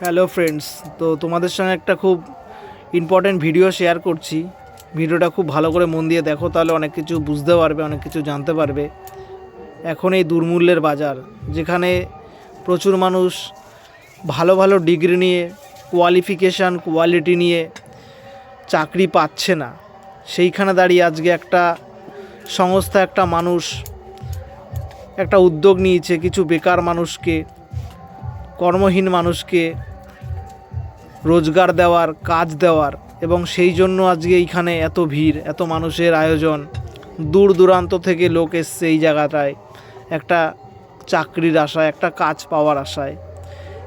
Hello friends তো তোমাদের সঙ্গে একটা খুব ইম্পর্ট্যান্ট ভিডিও শেয়ার করছি। ভিডিওটা খুব ভালো করে মন দিয়ে দেখো, তাহলে অনেক কিছু বুঝতে পারবে, অনেক কিছু জানতে পারবে। এখন এই দুর্মূল্যের বাজার, যেখানে প্রচুর মানুষ ভালো ভালো ডিগ্রি নিয়ে কোয়ালিফিকেশান কোয়ালিটি নিয়ে চাকরি পাচ্ছে না। সেইখানে দাঁড়িয়ে আজকে একটা সংস্থা, একটা মানুষ, একটা উদ্যোগ নিয়েছে কিছু বেকার মানুষকে। কর্মহীন মানুষকে রোজগার দেওয়ার, কাজ দেওয়ার এবং সেই জন্য আজকে এইখানে এত ভিড়, এত মানুষের আয়োজন। দূর দূরান্ত থেকে লোক এসছে এই জায়গাটায়। একটা চাকরির আশায়, একটা কাজ পাওয়ার আশায়।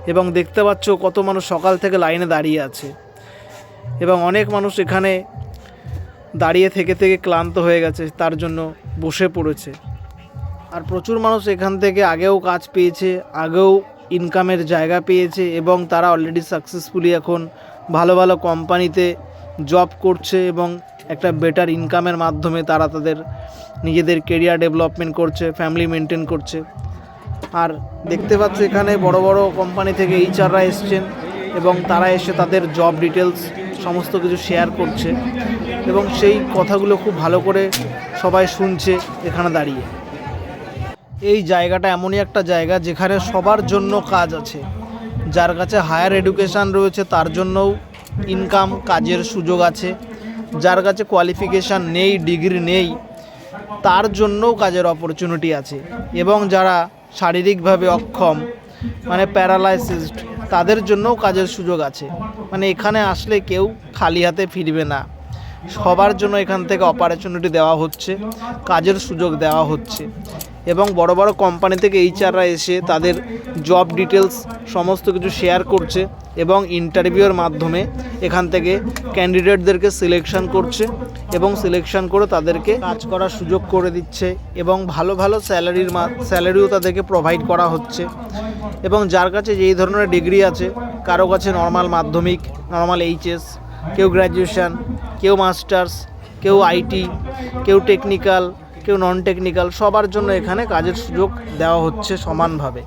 এবং দেখতে পাচ্ছ কত মানুষ সকাল থেকে লাইনে দাঁড়িয়ে আছে। এবং অনেক মানুষ এখানে দাঁড়িয়ে থেকে থেকে ক্লান্ত হয়ে গেছে, তার জন্য বসে পড়েছে। আর প্রচুর মানুষ এখান থেকে আগেও কাজ পেয়েছে, আগেও ইনকামের জায়গা পেয়েছে এবং তারা অলরেডি সাকসেসফুলি এখন ভালো ভালো কোম্পানিতে জব করছে এবং একটা বেটার ইনকামের মাধ্যমে তারা তাদের নিজেদের কেরিয়ার ডেভেলপমেন্ট করছে ফ্যামিলি মেনটেন করছে। আর দেখতে পাচ্ছ এখানে বড় বড় কোম্পানি থেকে এইচআররা এসছেন এবং তারা এসে তাদের জব ডিটেলস সমস্ত কিছু শেয়ার করছে এবং সেই কথাগুলো খুব ভালো করে সবাই শুনছে এখানে দাঁড়িয়ে। এই জায়গাটা এমনই একটা জায়গা যেখানে সবার জন্য কাজ আছে। যার কাছে হায়ার এডুকেশান রয়েছে, তার জন্যও ইনকাম কাজের সুযোগ আছে। যার কাছে কোয়ালিফিকেশান নেই ডিগ্রি নেই, তার জন্যও কাজের অপরচুনিটি আছে। এবং যারা শারীরিকভাবে অক্ষম মানে প্যারালাইসিসড তাদের জন্যও কাজের সুযোগ আছে। মানে এখানে আসলে কেউ খালি হাতে ফিরবে না। সবার জন্য এখান থেকে অপরচুনিটি দেওয়া হচ্ছে, কাজের সুযোগ দেওয়া হচ্ছে। এবং বড় বড় কোম্পানি থেকে এইচআররা এসে তাদের জব ডিটেলস সমস্ত কিছু শেয়ার করছে এবং ইন্টারভিউয়ের মাধ্যমে এখান থেকে ক্যান্ডিডেটদেরকে সিলেকশন করছে এবং সিলেকশন করে তাদেরকে কাজ করার সুযোগ করে দিচ্ছে এবং ভালো ভালো স্যালারির মা স্যালারিও তাদেরকে প্রোভাইড করা হচ্ছে এবং যার কাছে যেই ধরনের ডিগ্রি আছে, কারও কাছে নর্মাল মাধ্যমিক নর্মাল এইচএস কেউ গ্র্যাজুয়েশান কেউ মাস্টার্স কেউ আইটি কেউ টেকনিক্যাল কেউ নন টেকনিক্যাল সবার জন্য এখানে কাজের সুযোগ দেওয়া হচ্ছে সমানভাবে।